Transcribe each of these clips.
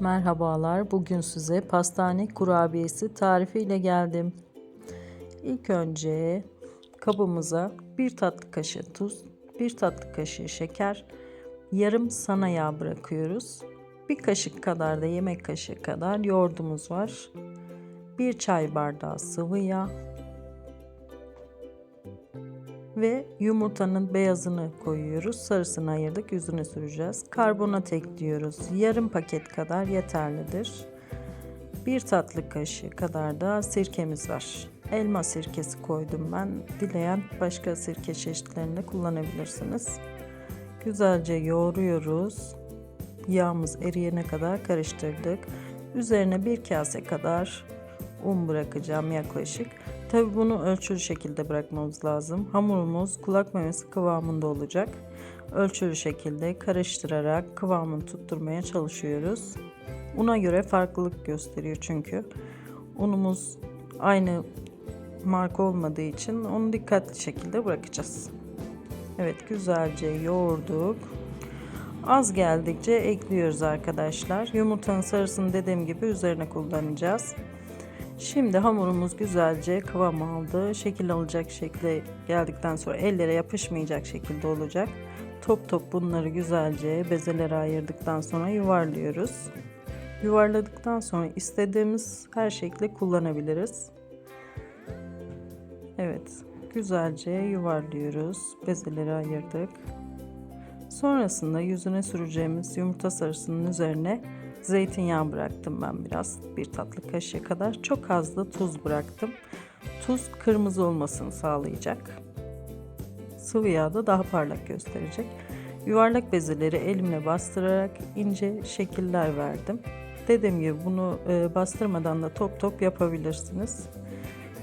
Merhabalar. Bugün size pastane kurabiyesi tarifiyle geldim. İlk önce kabımıza bir tatlı kaşığı tuz, bir tatlı kaşığı şeker, yarım sana yağ bırakıyoruz. Bir kaşık kadar da yemek kaşığı kadar yoğurdumuz var. Bir çay bardağı sıvı yağ, ve yumurtanın beyazını koyuyoruz. Sarısını ayırdık. Yüzüne süreceğiz. Karbonat ekliyoruz. Yarım paket kadar yeterlidir. Bir tatlı kaşığı kadar da sirkemiz var. Elma sirkesi koydum ben. Dileyen başka sirke çeşitlerini kullanabilirsiniz. Güzelce yoğuruyoruz. Yağımız eriyene kadar karıştırdık. Üzerine bir kase kadar un bırakacağım yaklaşık. Tabi bunu ölçülü şekilde bırakmamız lazım. Hamurumuz kulak memesi kıvamında olacak. Ölçülü şekilde karıştırarak kıvamını tutturmaya çalışıyoruz. Una göre farklılık gösteriyor çünkü. Unumuz aynı marka olmadığı için onu dikkatli şekilde bırakacağız. Evet güzelce yoğurduk. Az geldikçe ekliyoruz arkadaşlar. Yumurtanın sarısını dediğim gibi üzerine kullanacağız. Şimdi hamurumuz güzelce kıvam aldı. Şekil alacak şekle geldikten sonra ellere yapışmayacak şekilde olacak. Top top bunları güzelce bezelere ayırdıktan sonra yuvarlıyoruz. Yuvarladıktan sonra istediğimiz her şekli kullanabiliriz. Evet, güzelce yuvarlıyoruz. Bezeleri ayırdık. Sonrasında yüzüne süreceğimiz yumurta sarısının üzerine Zeytinyağı bıraktım ben biraz. Bir tatlı kaşığı kadar. Çok az da tuz bıraktım. Tuz kırmızı olmasını sağlayacak. Sıvı yağ da daha parlak gösterecek. Yuvarlak bezeleri elimle bastırarak ince şekiller verdim. Dediğim gibi bunu e, bastırmadan da top top yapabilirsiniz.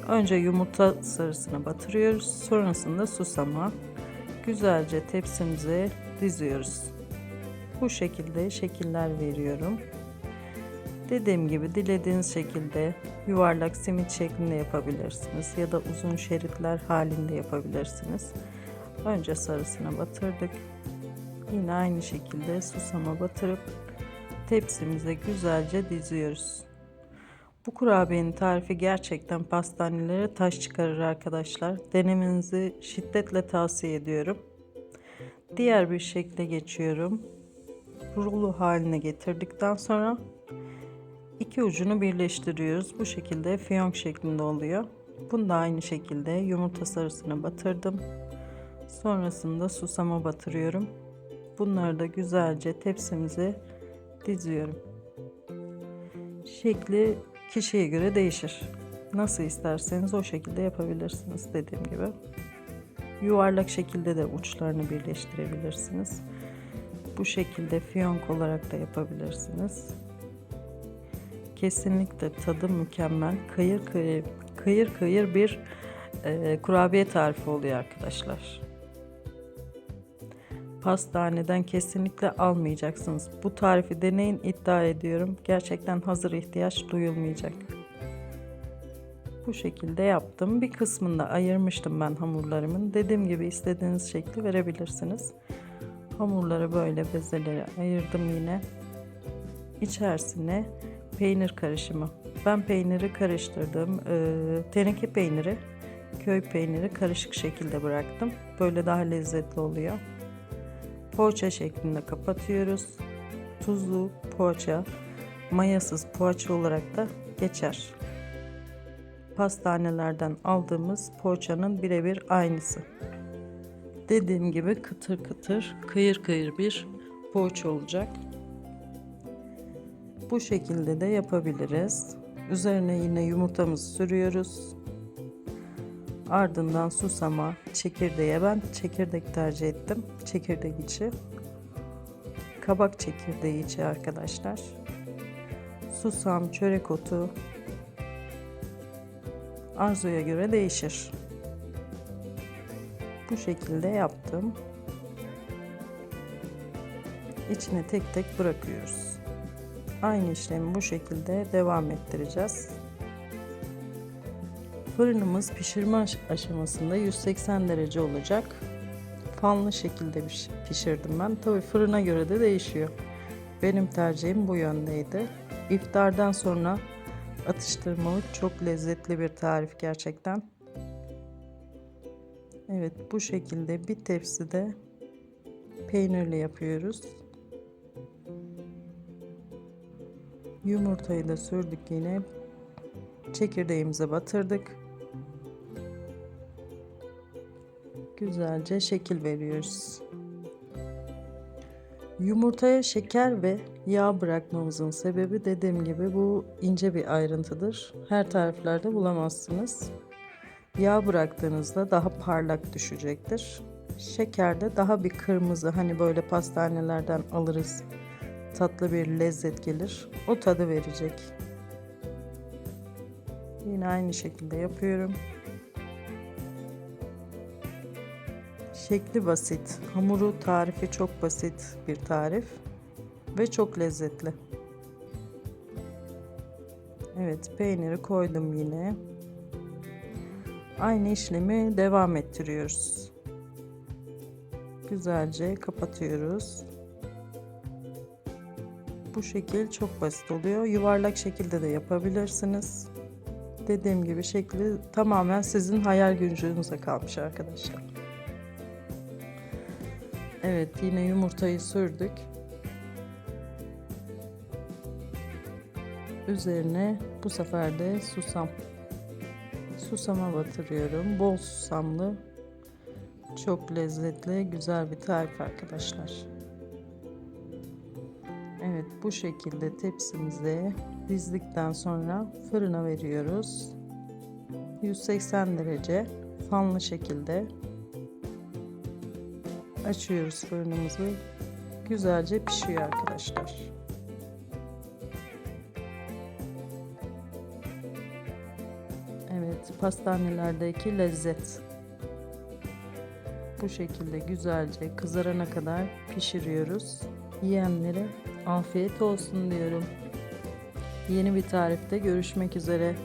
Önce yumurta sarısına batırıyoruz. Sonrasında susama. Güzelce tepsimize diziyoruz. Bu şekilde şekiller veriyorum. Dediğim gibi dilediğiniz şekilde yuvarlak simit şeklinde yapabilirsiniz ya da uzun şeritler halinde yapabilirsiniz. Önce sarısına batırdık. Yine aynı şekilde susama batırıp tepsimize güzelce diziyoruz. Bu kurabiyenin tarifi gerçekten pastanelere taş çıkarır arkadaşlar. Denemenizi şiddetle tavsiye ediyorum. Diğer bir şekle geçiyorum rulo haline getirdikten sonra iki ucunu birleştiriyoruz. Bu şekilde fiyonk şeklinde oluyor. Bunu da aynı şekilde yumurta sarısına batırdım. Sonrasında susama batırıyorum. Bunları da güzelce tepsimize diziyorum. Şekli kişiye göre değişir. Nasıl isterseniz o şekilde yapabilirsiniz dediğim gibi. Yuvarlak şekilde de uçlarını birleştirebilirsiniz. Bu şekilde fiyonk olarak da yapabilirsiniz. Kesinlikle tadı mükemmel. Kıyır kıyır, kıyır, kıyır bir e, kurabiye tarifi oluyor arkadaşlar. Pastaneden kesinlikle almayacaksınız. Bu tarifi deneyin iddia ediyorum. Gerçekten hazır ihtiyaç duyulmayacak. Bu şekilde yaptım. Bir kısmını da ayırmıştım ben hamurlarımın. Dediğim gibi istediğiniz şekli verebilirsiniz. Hamurları böyle bezeleri ayırdım yine. İçerisine peynir karışımı. Ben peyniri karıştırdım. Ee, teneke peyniri, köy peyniri karışık şekilde bıraktım. Böyle daha lezzetli oluyor. Poğaça şeklinde kapatıyoruz. Tuzlu poğaça, mayasız poğaça olarak da geçer. Pastanelerden aldığımız poğaçanın birebir aynısı. Dediğim gibi kıtır kıtır, kıyır kıyır bir poğaça olacak. Bu şekilde de yapabiliriz. Üzerine yine yumurtamızı sürüyoruz. Ardından susama, çekirdeğe ben çekirdek tercih ettim. Çekirdek içi. Kabak çekirdeği içi arkadaşlar. Susam, çörek otu arzuya göre değişir bu şekilde yaptım. İçine tek tek bırakıyoruz. Aynı işlemi bu şekilde devam ettireceğiz. Fırınımız pişirme aşamasında 180 derece olacak. Fanlı şekilde pişirdim ben. Tabi fırına göre de değişiyor. Benim tercihim bu yöndeydi. İftardan sonra atıştırmalık çok lezzetli bir tarif gerçekten. Evet bu şekilde bir tepside peynirli yapıyoruz. Yumurtayı da sürdük yine. Çekirdeğimize batırdık. Güzelce şekil veriyoruz. Yumurtaya şeker ve yağ bırakmamızın sebebi dediğim gibi bu ince bir ayrıntıdır. Her tariflerde bulamazsınız. Yağ bıraktığınızda daha parlak düşecektir. Şeker de daha bir kırmızı hani böyle pastanelerden alırız. Tatlı bir lezzet gelir. O tadı verecek. Yine aynı şekilde yapıyorum. Şekli basit. Hamuru tarifi çok basit bir tarif ve çok lezzetli. Evet, peyniri koydum yine. Aynı işlemi devam ettiriyoruz. Güzelce kapatıyoruz. Bu şekil çok basit oluyor. Yuvarlak şekilde de yapabilirsiniz. Dediğim gibi şekli tamamen sizin hayal gücünüze kalmış arkadaşlar. Evet yine yumurtayı sürdük. Üzerine bu sefer de susam. Susama batırıyorum. Bol susamlı. Çok lezzetli, güzel bir tarif arkadaşlar. Evet bu şekilde tepsimize dizdikten sonra fırına veriyoruz. 180 derece fanlı şekilde açıyoruz fırınımızı. Güzelce pişiyor arkadaşlar. Evet, pastanelerdeki lezzet. Bu şekilde güzelce kızarana kadar pişiriyoruz. Yiyenlere afiyet olsun diyorum. Yeni bir tarifte görüşmek üzere.